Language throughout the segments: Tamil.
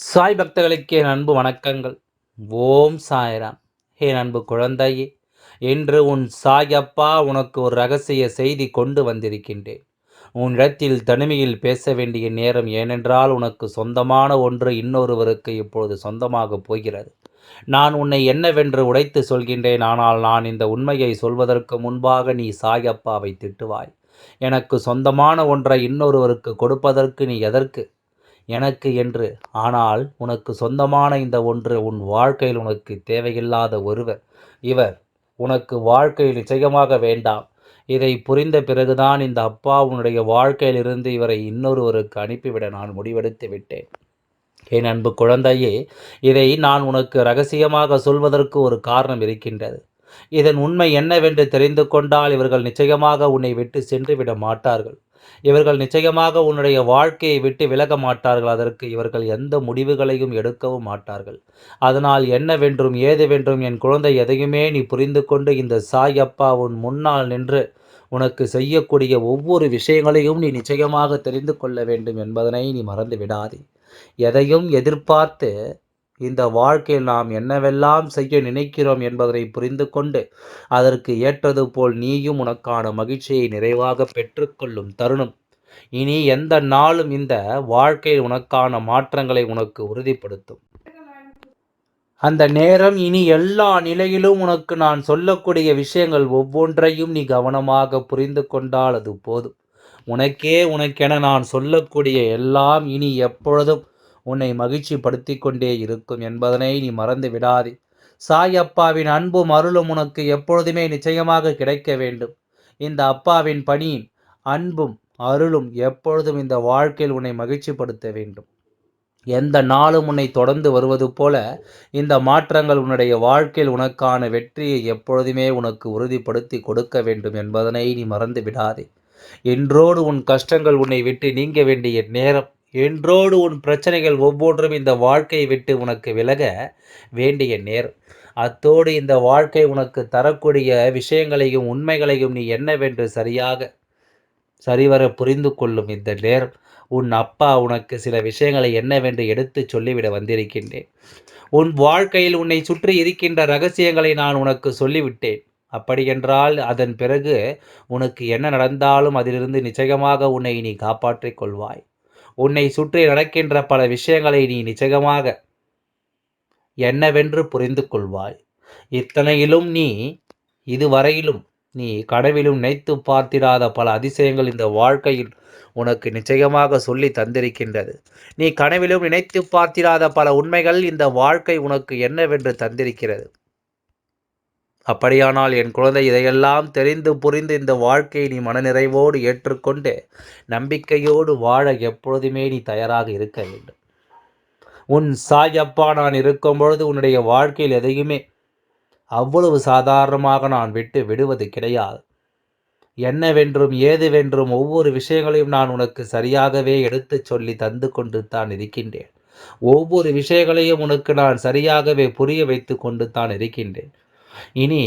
சாய் பக்தர்களுக்கு என் அன்பு வணக்கங்கள். ஓம் சாய்ராம். என் அன்பு குழந்தையே என்று உன் சாயப்பா உனக்கு ஒரு ரகசிய செய்தி கொண்டு வந்திருக்கின்றேன். உன் இடத்தில் தனிமையில் பேச வேண்டிய நேரம் ஏனென்றால் உனக்கு சொந்தமான ஒன்று இன்னொருவருக்கு இப்பொழுது சொந்தமாக போகிறது. நான் உன்னை என்னவென்று உடைத்து சொல்கின்றேன் ஆனால் நான் இந்த உண்மையை சொல்வதற்கு முன்பாக நீ சாயப்பாவை திட்டுவாய். எனக்கு சொந்தமான ஒன்றை இன்னொருவருக்கு கொடுப்பதற்கு நீ எதற்கு எனக்கு என்று. ஆனால் உனக்கு சொந்தமான இந்த ஒன்று உன் வாழ்க்கையில் உனக்கு தேவையில்லாத ஒருவர். இவர் உனக்கு வாழ்க்கையில் நிச்சயமாக வேண்டாம். இதை புரிந்த பிறகுதான் இந்த அப்பா உன்னுடைய வாழ்க்கையிலிருந்து இவரை இன்னொருவருக்கு அனுப்பிவிட நான் முடிவெடுத்து விட்டேன். என் அன்பு குழந்தையே இதை நான் உனக்கு ரகசியமாக சொல்வதற்கு ஒரு காரணம் இருக்கின்றது. இதன் உண்மை என்னவென்று தெரிந்து கொண்டால் இவர்கள் நிச்சயமாக உன்னை விட்டு சென்று விட மாட்டார்கள். இவர்கள் நிச்சயமாக உன்னுடைய வாழ்க்கையை விட்டு விலக மாட்டார்கள். அதற்கு இவர்கள் எந்த முடிவுகளையும் எடுக்கவும் மாட்டார்கள். அதனால் என்னவென்றும் ஏதுவென்றும் என் குழந்தை எதையுமே நீ புரிந்து கொண்டு இந்த சாய் அப்பா உன் முன்னால் நின்று உனக்கு செய்யக்கூடிய ஒவ்வொரு விஷயங்களையும் நீ நிச்சயமாக தெரிந்து கொள்ள வேண்டும் என்பதனை நீ மறந்து விடாதே. எதையும் எதிர்பார்த்து இந்த வாழ்க்கையில் நாம் என்னவெல்லாம் செய்ய நினைக்கிறோம் என்பதை புரிந்து கொண்டு அதற்கு ஏற்றது போல் நீயும் உனக்கான மகிழ்ச்சியை நிறைவாக பெற்றுக்கொள்ளும் தருணம். இனி எந்த நாளும் இந்த வாழ்க்கையில் உனக்கான மாற்றங்களை உனக்கு உறுதிப்படுத்தும். அந்த நேரம் இனி எல்லா நிலையிலும் உனக்கு நான் சொல்லக்கூடிய விஷயங்கள் ஒவ்வொன்றையும் நீ கவனமாக புரிந்து கொண்டால் அது போதும். உனக்கே உனக்கென நான் சொல்லக்கூடிய எல்லாம் இனி எப்பொழுதும் உன்னை மகிழ்ச்சிப்படுத்தி கொண்டே இருக்கும் என்பதனை நீ மறந்து விடாதே. சாய் அப்பாவின் அன்பும் அருளும் உனக்கு எப்பொழுதுமே நிச்சயமாக கிடைக்க வேண்டும். இந்த அப்பாவின் பணியின் அன்பும் அருளும் எப்பொழுதும் இந்த வாழ்க்கையில் உன்னை மகிழ்ச்சிப்படுத்த வேண்டும். எந்த நாளும் உன்னை தொடர்ந்து வருவது போல இந்த மாற்றங்கள் உன்னுடைய வாழ்க்கையில் உனக்கான வெற்றியை எப்பொழுதுமே உனக்கு உறுதிப்படுத்தி கொடுக்க வேண்டும் என்பதனை நீ மறந்து விடாதே. என்றோடு உன் கஷ்டங்கள் உன்னை விட்டு நீங்க வேண்டிய நேரம் என்றோடு உன் பிரச்சனைகள் ஒவ்வொன்றும் இந்த வாழ்க்கை விட்டு உனக்கு விலக வேண்டிய நேர். அத்தோடு இந்த வாழ்க்கை உனக்கு தரக்கூடிய விஷயங்களையும் உண்மைகளையும் நீ என்னவென்று சரியாக சரிவர புரிந்து கொள்ளும் இந்த நேர். உன் அப்பா உனக்கு சில விஷயங்களை என்னவென்று எடுத்து சொல்லிவிட வந்திருக்கின்றேன். உன் வாழ்க்கையில் உன்னை சுற்றி இருக்கின்ற ரகசியங்களை நான் உனக்கு சொல்லிவிட்டேன். அப்படியென்றால் அதன் பிறகு உனக்கு என்ன நடந்தாலும் அதிலிருந்து நிச்சயமாக உன்னை நீ காப்பாற்றிக் கொள்வாய். உன்னை சுற்றி நடக்கின்ற பல விஷயங்களை நீ நிச்சயமாக என்னவென்று புரிந்து கொள்வாய். இத்தனையிலும் நீ இதுவரையிலும் நீ கனவிலும் நினைத்து பார்த்திராத பல அதிசயங்கள் இந்த வாழ்க்கையில் உனக்கு நிச்சயமாக சொல்லி தந்திருக்கின்றது. நீ கனவிலும் நினைத்து பார்த்திராத பல உண்மைகள் இந்த வாழ்க்கை உனக்கு என்னவென்று தந்திருக்கிறது. அப்படியானால் என் குழந்தை இதையெல்லாம் தெரிந்து புரிந்து இந்த வாழ்க்கையை நீ மனநிறைவோடு ஏற்றுக்கொண்டு நம்பிக்கையோடு வாழ எப்பொழுதுமே நீ தயாராக இருக்க வேண்டும். உன் சாயப்பா நான் இருக்கும் பொழுது உன்னுடைய வாழ்க்கையில் எதையுமே அவ்வளவு சாதாரணமாக நான் விட்டு விடுவது கிடையாது. என்னவென்றும் ஏதுவென்றும் ஒவ்வொரு விஷயங்களையும் நான் உனக்கு சரியாகவே எடுத்துச் சொல்லி தந்து கொண்டு தான் இருக்கின்றேன். ஒவ்வொரு விஷயங்களையும் உனக்கு நான் சரியாகவே புரிய வைத்து கொண்டு தான் இருக்கின்றேன். இனி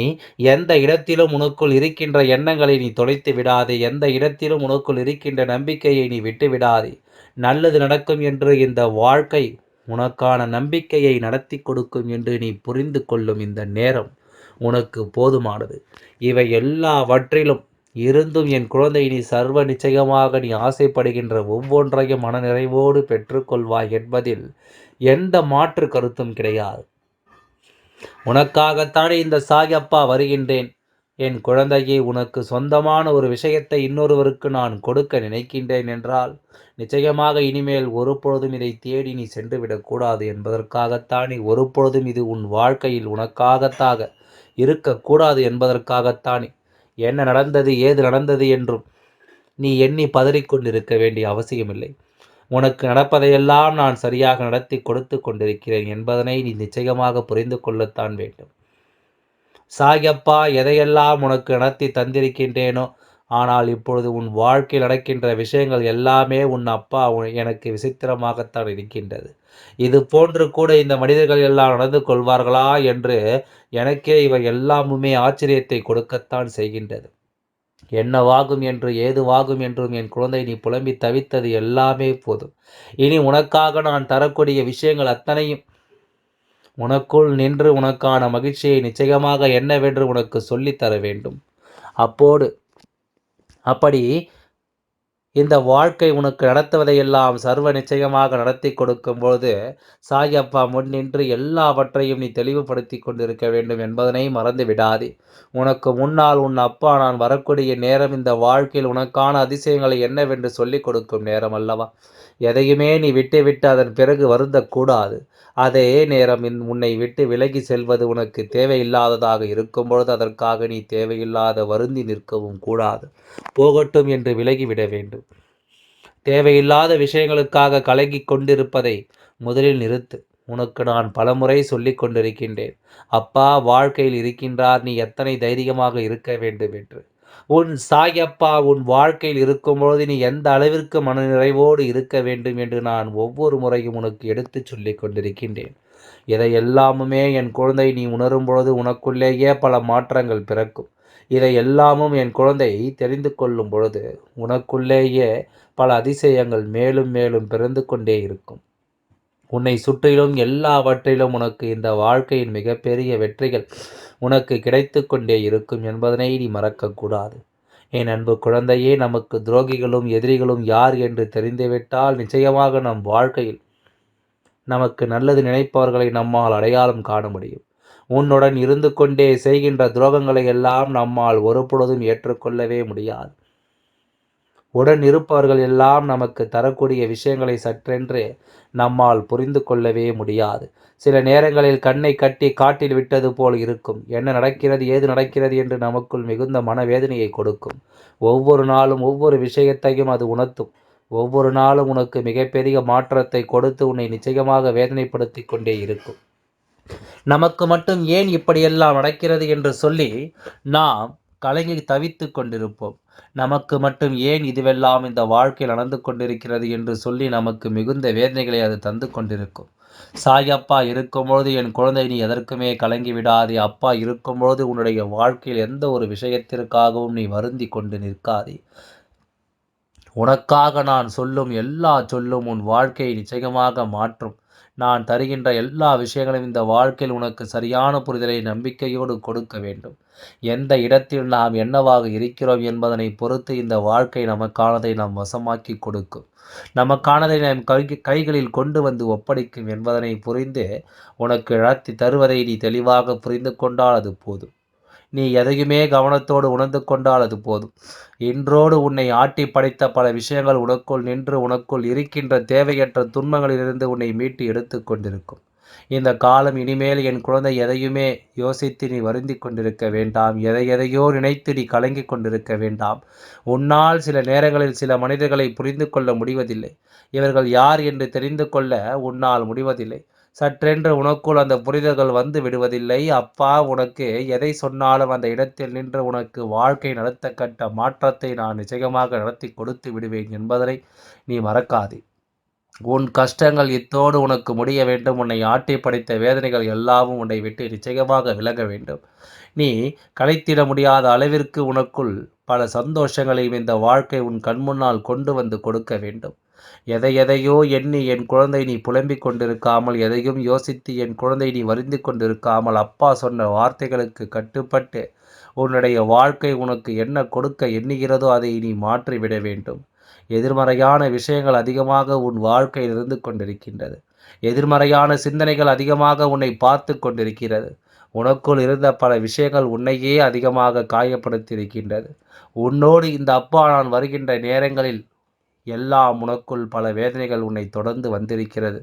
எந்த இடத்திலும் உனக்குள் இருக்கின்ற எண்ணங்களை நீ தொலைத்து விடாதே. எந்த இடத்திலும் உனக்குள் இருக்கின்ற நம்பிக்கையை நீ விட்டு விடாதே. நல்லது நடக்கும் என்று இந்த வாழ்க்கை உனக்கான நம்பிக்கையை நடத்தி கொடுக்கும் என்று நீ புரிந்து கொள்ளும் இந்த நேரம் உனக்கு போதுமானது. இவை எல்லாவற்றிலும் இருந்தும் என் குழந்தை நீ சர்வ நிச்சயமாக நீ ஆசைப்படுகின்ற ஒவ்வொன்றையும் மனநிறைவோடு பெற்றுக்கொள்வாய் என்பதில் எந்த மாற்று கருத்தும் கிடையாது. உனக்காகத்தானே இந்த சாயப்பா வருகின்றேன். என் குழந்தையை உனக்கு சொந்தமான ஒரு விஷயத்தை இன்னொருவருக்கு நான் கொடுக்க நினைக்கின்றேன் என்றால் நிச்சயமாக இனிமேல் ஒரு பொழுதும் இதை தேடி நீ சென்றுவிடக்கூடாது என்பதற்காகத்தானே என்பதற்காகத்தான் நீ ஒரு பொழுதும் இது உன் வாழ்க்கையில் உனக்காகத்தாக இருக்கக்கூடாது என்பதற்காகத்தானே. என்ன நடந்தது ஏது நடந்தது என்றும் நீ எண்ணி பதறிக்கொண்டிருக்க வேண்டிய அவசியமில்லை. உனக்கு நடப்பதையெல்லாம் நான் சரியாக நடத்தி கொடுத்து கொண்டிருக்கிறேன் என்பதனை நீ நிச்சயமாக புரிந்து கொள்ளத்தான் வேண்டும். சாயப்பா எதையெல்லாம் உனக்கு நடத்தி தந்திருக்கின்றேனோ ஆனால் இப்பொழுது உன் வாழ்க்கையில் நடக்கின்ற விஷயங்கள் எல்லாமே உன் அப்பா எனக்கு விசித்திரமாகத்தான் இருக்கின்றது. இது போன்று கூட இந்த மனிதர்கள் எல்லாம் நடந்து கொள்வார்களா என்று எனக்கே இவை எல்லாமுமே ஆச்சரியத்தை கொடுக்கத்தான் செய்கின்றது. என்னவாகும் என்று ஏதுவாகும் என்றும் என் குழந்தை நீ புலம்பி தவித்தது எல்லாமே போதும். இனி உனக்காக நான் தரக்கூடிய விஷயங்கள் அத்தனையும் உனக்குள் நின்று உனக்கான மகிழ்ச்சியை நிச்சயமாக என்னவென்று உனக்கு சொல்லித்தர வேண்டும். அப்போது அப்படி இந்த வாழ்க்கை உனக்கு நடத்துவதையெல்லாம் சர்வ நிச்சயமாக நடத்தி கொடுக்கும்போது சாயப்பா முன் நின்று எல்லாவற்றையும் நீ தெளிவுபடுத்தி கொண்டிருக்க வேண்டும் என்பதனை மறந்து விடாதே. உனக்கு முன்னால் உன் அப்பா நான் வரக்கூடிய நேரம் இந்த வாழ்க்கையில் உனக்கான அதிசயங்களை என்னவென்று சொல்லிக் கொடுக்கும் நேரம் அல்லவா? எதையுமே நீ விட்டுவிட்டு அதன் பிறகு வருந்தக்கூடாது. அதே நேரம் உன்னை விட்டு விலகி செல்வது உனக்கு தேவையில்லாததாக இருக்கும் பொழுது அதற்காக நீ தேவையில்லாத வருந்தி நிற்கவும் கூடாது. போகட்டும் என்று விலகிவிட வேண்டும். தேவையில்லாத விஷயங்களுக்காக கலங்கி கொண்டிருப்பதை முதலில் நிறுத்து. உனக்கு நான் பலமுறை சொல்லிக் கொண்டிருக்கின்றேன். அப்பா வாழ்க்கையில் இருக்கின்றார். நீ எத்தனை தைரியமாக இருக்க வேண்டும் என்று. உன் சாயப்பா உன் வாழ்க்கையில் இருக்கும்பொழுது நீ எந்த அளவிற்கு மனநிறைவோடு இருக்க வேண்டும் என்று நான் ஒவ்வொரு முறையும் உனக்கு எடுத்துச் சொல்லி கொண்டிருக்கின்றேன். இதை எல்லாமுமே என் குழந்தை நீ உணரும் பொழுது உனக்குள்ளேயே பல மாற்றங்கள் பிறக்கும். இதை எல்லாமும் என் குழந்தை தெரிந்து கொள்ளும் பொழுது உனக்குள்ளேயே பல அதிசயங்கள் மேலும் மேலும் பிறந்து கொண்டே இருக்கும். உன்னை சுற்றிலும் எல்லாவற்றிலும் உனக்கு இந்த வாழ்க்கையின் மிகப்பெரிய வெற்றிகள் உனக்கு கிடைத்து கொண்டே இருக்கும் என்பதனை நீ மறக்கக்கூடாது என் அன்பு குழந்தையே நமக்கு துரோகிகளும் எதிரிகளும் யார் என்று தெரிந்துவிட்டால் நிச்சயமாக நம் வாழ்க்கையில் நமக்கு நல்லது நினைப்பவர்களை நம்மால் அடையாளம் காண முடியும். உன்னுடன் இருந்து கொண்டே செய்கின்ற துரோகங்களை எல்லாம் நம்மால் ஒருபொழுதும் ஏற்றுக்கொள்ளவே முடியாது. உடன் இருப்பவர்கள் எல்லாம் நமக்கு தரக்கூடிய விஷயங்களை சற்றென்று நம்மால் புரிந்து கொள்ளவே முடியாது. சில நேரங்களில் கண்ணை கட்டி காட்டில் விட்டது போல் இருக்கும். என்ன நடக்கிறது ஏது நடக்கிறது என்று நமக்குள் மிகுந்த மனவேதனையை கொடுக்கும். ஒவ்வொரு நாளும் ஒவ்வொரு விஷயத்தையும் அது உணர்த்தும். ஒவ்வொரு நாளும் உனக்கு மிகப்பெரிய மாற்றத்தை கொடுத்து உன்னை நிச்சயமாக வேதனைப்படுத்தி கொண்டே இருக்கும். நமக்கு மட்டும் ஏன் இப்படியெல்லாம் நடக்கிறது என்று சொல்லி நாம் கலங்கி தவித்து கொண்டிருப்போம். நமக்கு மட்டும் ஏன் இதுவெல்லாம் இந்த வாழ்க்கையில் நடந்து கொண்டிருக்கிறது என்று சொல்லி நமக்கு மிகுந்த வேதனைகளை அது தந்து கொண்டிருக்கும். சாயப்பா இருக்கும்பொழுது என் குழந்தை நீ எதற்குமே கலங்கி விடாதே. அப்பா இருக்கும்பொழுது உன்னுடைய வாழ்க்கையில் எந்த ஒரு விஷயத்திற்காகவும் நீ வருந்தி கொண்டு நிற்காதே. உனக்காக நான் சொல்லும் எல்லா சொல்லும் உன் வாழ்க்கையை நிச்சயமாக மாற்றும். நான் தருகின்ற எல்லா விஷயங்களையும் இந்த வாழ்க்கையில் உனக்கு சரியான புரிதலை நம்பிக்கையோடு கொடுக்க வேண்டும். எந்த இடத்தில் நாம் என்னவாக இருக்கிறோம் என்பதனை பொறுத்து இந்த வாழ்க்கை நமக்கானதை நாம் வசமாக்கி கொடுக்கும். நமக்கானதை நாம் கை கைகளில் கொண்டு வந்து ஒப்படைக்கும் என்பதனை புரிந்து உனக்கு இழத்தி தருவதை நீ தெளிவாக புரிந்து கொண்டால் அது போதும். நீ எதையுமே கவனத்தோடு உணர்ந்து கொண்டால் அது போதும். இன்றோடு உன்னை ஆட்டி படைத்த பல விஷயங்கள் உனக்குள் நின்று உனக்குள் இருக்கின்ற தேவையற்ற துன்பங்களிலிருந்து உன்னை மீட்டு எடுத்து கொண்டிருக்கும். இந்த காலம் இனிமேல் என் குழந்தை எதையுமே யோசித்து நீ வருந்தி கொண்டிருக்க வேண்டாம். எதை எதையோ நினைத்து நீ கலங்கி கொண்டிருக்க வேண்டாம். உன்னால் சில நேரங்களில் சில மனிதர்களை புரிந்து கொள்ள முடிவதில்லை. இவர்கள் யார் என்று தெரிந்து கொள்ள உன்னால் முடிவதில்லை. சற்றென்று உனக்குள் அந்த புரிதல்கள் வந்து விடுவதில்லை. அப்பா உனக்கு எதை சொன்னாலும் அந்த இடத்தில் நின்று உனக்கு வாழ்க்கை நடத்த கட்ட மாற்றத்தை நான் நிச்சயமாக நடத்தி கொடுத்து விடுவேன் என்பதனை நீ மறக்காதே. உன் கஷ்டங்கள் இத்தோடு உனக்கு முடிய வேண்டும். உன்னை ஆட்டி படைத்த வேதனைகள் எல்லாவும் உன்னை விட்டு நிச்சயமாக விலக வேண்டும். நீ கலைத்திட முடியாத அளவிற்கு உனக்குள் பல சந்தோஷங்களையும் இந்த வாழ்க்கை உன் கண்முன்னால் கொண்டு வந்து கொடுக்க வேண்டும். எதை எதையோ எண்ணி என் குழந்தை நீ புலம்பிக் கொண்டிருக்காமல் எதையும் யோசித்து என் குழந்தை நீ வருந்தி கொண்டிருக்காமல் அப்பா சொன்ன வார்த்தைகளுக்கு கட்டுப்பட்டு உன்னுடைய வாழ்க்கை உனக்கு என்ன கொடுக்க எண்ணுகிறதோ அதை நீ மாற்றிவிட வேண்டும். எதிர்மறையான விஷயங்கள் அதிகமாக உன் வாழ்க்கையில் இருந்து கொண்டிருக்கின்றது. எதிர்மறையான சிந்தனைகள் அதிகமாக உன்னை பார்த்து கொண்டிருக்கிறது. உனக்குள் இருந்த பல விஷயங்கள் உன்னையே அதிகமாக காயப்படுத்தியிருக்கின்றது. உன்னோடு இந்த அப்பா நான் வருகின்ற நேரங்களில் எல்லாம் உனக்குள் பல வேதனைகள் உன்னை தொடர்ந்து வந்திருக்கிறது.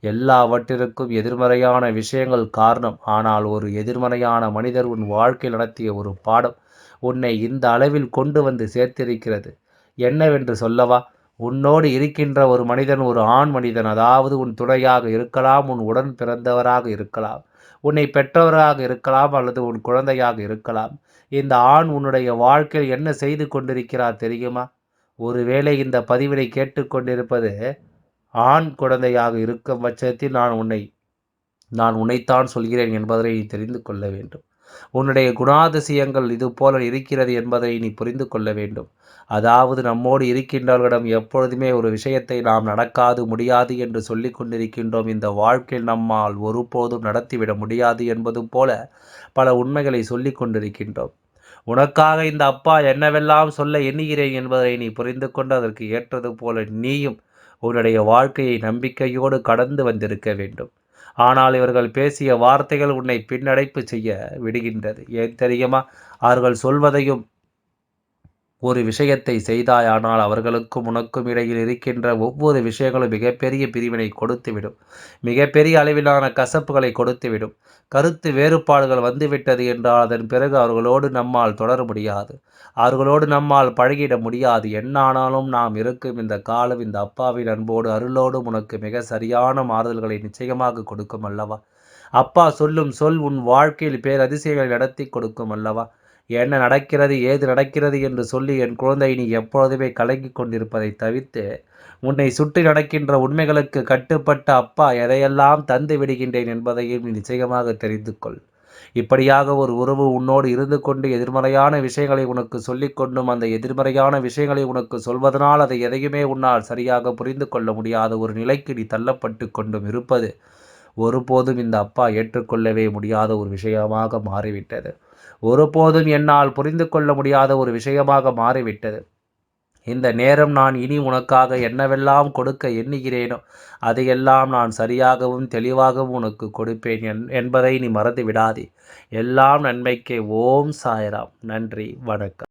எல்லாவற்றிற்கும் எதிர்மறையான விஷயங்கள் காரணம். ஆனால் ஒரு எதிர்மறையான மனிதர் உன் வாழ்க்கையில் நடத்திய ஒரு பாடம் உன்னை இந்த அளவில் கொண்டு வந்து சேர்த்திருக்கிறது. என்னவென்று சொல்லவா? உன்னோடு இருக்கின்ற ஒரு மனிதன் ஒரு ஆண் மனிதன் அதாவது உன் துணையாக இருக்கலாம் உன் உடன் பிறந்தவராக இருக்கலாம் உன்னை பெற்றவராக இருக்கலாம் அல்லது உன் குழந்தையாக இருக்கலாம். இந்த ஆண் உன்னுடைய வாழ்க்கையில் என்ன செய்து கொண்டிருக்கிறார் தெரியுமா? ஒருவேளை இந்த பதிவினை கேட்டுக்கொண்டிருப்பது ஆண் குழந்தையாக இருக்கும் பட்சத்தில் நான் உன்னை நான் உன்னைத்தான் சொல்கிறேன் என்பதை நீ தெரிந்து கொள்ள வேண்டும். உன்னுடைய குணாதிசயங்கள் இது போல இருக்கிறது என்பதை நீ புரிந்து கொள்ள வேண்டும். அதாவது நம்மோடு இருக்கின்றவர்களிடம் எப்பொழுதுமே ஒரு விஷயத்தை நாம் நடக்காது முடியாது என்று சொல்லி கொண்டிருக்கின்றோம். இந்த வாழ்க்கையில் நம்மால் ஒருபோதும் நடத்திவிட முடியாது என்பது போல பல உண்மைகளை சொல்லி கொண்டிருக்கின்றோம். உனக்காக இந்த அப்பா என்னவெல்லாம் சொல்ல எண்ணுகிறேன் என்பதை நீ புரிந்து கொண்டு அதற்கு ஏற்றது போல நீயும் உன்னுடைய வாழ்க்கையை நம்பிக்கையோடு கடந்து வந்திருக்க வேண்டும். ஆனால் இவர்கள் பேசிய வார்த்தைகள் உன்னை பின்னடைப்பு செய்ய விடுகின்றது. ஏன் தெரியுமா? அவர்கள் சொல்வதையும் ஒரு விஷயத்தை செய்தாயானால் அவர்களுக்கும் உனக்கும் இடையில் இருக்கின்ற ஒவ்வொரு விஷயங்களும் மிகப்பெரிய பிரிவினை கொடுத்துவிடும். மிகப்பெரிய அளவிலான கசப்புகளை கொடுத்துவிடும். கருத்து வேறுபாடுகள் வந்துவிட்டது என்றால் அதன் பிறகு அவர்களோடு நம்மால் தொடர முடியாது. அவர்களோடு நம்மால் பழகிட முடியாது. என்னானாலும் நாம் இருக்கும் இந்த காலம் இந்த அப்பாவின் அன்போடு அருளோடும் உனக்கு மிக சரியான மாறுதல்களை நிச்சயமாக கொடுக்கும் அல்லவா? அப்பா சொல்லும் சொல் உன் வாழ்க்கையில் பேரதிசயங்களை நடத்தி கொடுக்கும் அல்லவா? என்ன நடக்கிறது ஏது நடக்கிறது என்று சொல்லி என் குழந்தை நீ எப்பொழுதுமே கலங்கி கொண்டிருப்பதை தவிர்த்து உன்னை சுற்றி நடக்கின்ற உண்மைகளுக்கு கட்டுப்பட்ட அப்பா எதையெல்லாம் தந்து விடுகின்றேன் என்பதையும் நீ நிச்சயமாக தெரிந்து கொள். இப்படியாக ஒரு உறவு உன்னோடு இருந்து கொண்டு எதிர்மறையான விஷயங்களை உனக்கு சொல்லிக்கொண்டும் அந்த எதிர்மறையான விஷயங்களை உனக்கு சொல்வதனால் அதை எதையுமே உன்னால் சரியாக புரிந்து கொள்ள முடியாத ஒரு நிலைக்கு நீ தள்ளப்பட்டு கொண்டும் இருப்பது ஒருபோதும் இந்த அப்பா ஏற்றுக்கொள்ளவே முடியாத ஒரு விஷயமாக மாறிவிட்டது. ஒருபோதும் என்னால் புரிந்து கொள்ள முடியாத ஒரு விஷயமாக மாறிவிட்டது. இந்த நேரம் நான் இனி உனக்காக என்னவெல்லாம் கொடுக்க எண்ணுகிறேனோ அதையெல்லாம் நான் சரியாகவும் தெளிவாகவும் உனக்கு கொடுப்பேன் என் என்பதை நீ மறந்து விடாதே எல்லாம் நன்மைக்கே. ஓம் சாய்ராம். நன்றி. வணக்கம்.